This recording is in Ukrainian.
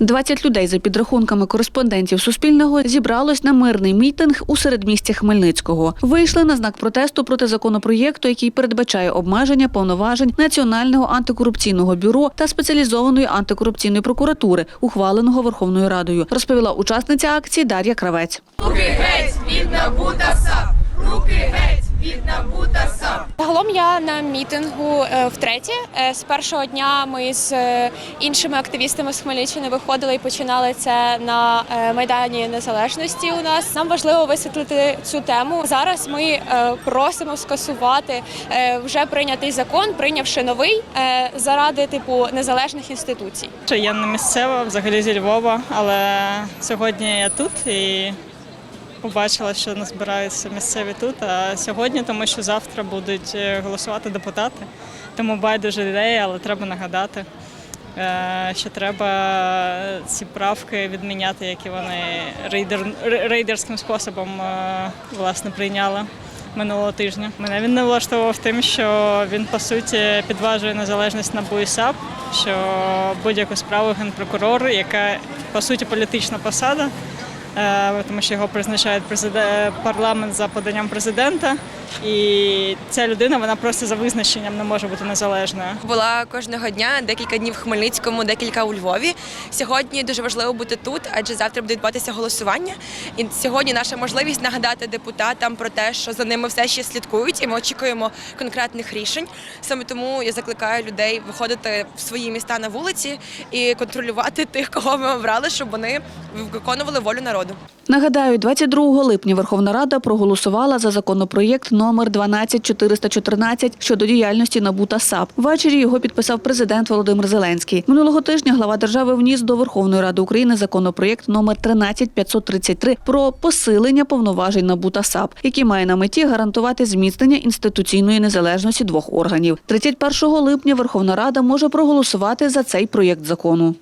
20 людей за підрахунками кореспондентів Суспільного зібралось на мирний мітинг у середмісті Хмельницького. Вийшли на знак протесту проти законопроєкту, який передбачає обмеження повноважень Національного антикорупційного бюро та спеціалізованої антикорупційної прокуратури, ухваленого Верховною Радою, розповіла учасниця акції Дар'я Кравець. Загалом я на мітингу е, втретє. Е, З першого дня ми з е, іншими активістами з Хмельниччини виходили і починали це на майдані незалежності. У нас нам важливо висвітлити цю тему. Зараз ми просимо скасувати вже прийнятий закон, прийнявши новий заради типу незалежних інституцій. Я не місцева, взагалі зі Львова, але сьогодні я тут і побачила, що не збираються місцеві тут. А сьогодні, тому що завтра будуть е, голосувати депутати. Тому байдуже ідея, але треба нагадати, е, що треба ці правки відміняти, які вони рейдер, рейдерським способом е, власне прийняли. Минулого тижня мене він не влаштовував тим, що він по суті підважує незалежність НАБУ і що будь-яку справу генпрокурор, яка по суті політична посада, тому що його призначає парламент за поданням президента, і ця людина вона просто за визначенням не може бути незалежною. Була кожного дня декілька днів в Хмельницькому, декілька у Львові. Сьогодні дуже важливо бути тут, адже завтра буде відбуватися голосування. І сьогодні наша можливість нагадати депутатам про те, що за ними все ще слідкують, і ми очікуємо конкретних рішень. Саме тому я закликаю людей виходити в свої міста на вулиці і контролювати тих, кого ми обрали, щоб вони виконували волю народу. Нагадаю, 22 липня Верховна Рада проголосувала за законопроєкт номер 12414 щодо діяльності НАБУ та САП. Ввечері його підписав президент Володимир Зеленський. Минулого тижня глава держави вніс до Верховної Ради України законопроєкт номер 13533 про посилення повноважень НАБУ та САП, який має на меті гарантувати зміцнення інституційної незалежності двох органів. 31 липня Верховна Рада може проголосувати за цей проєкт закону.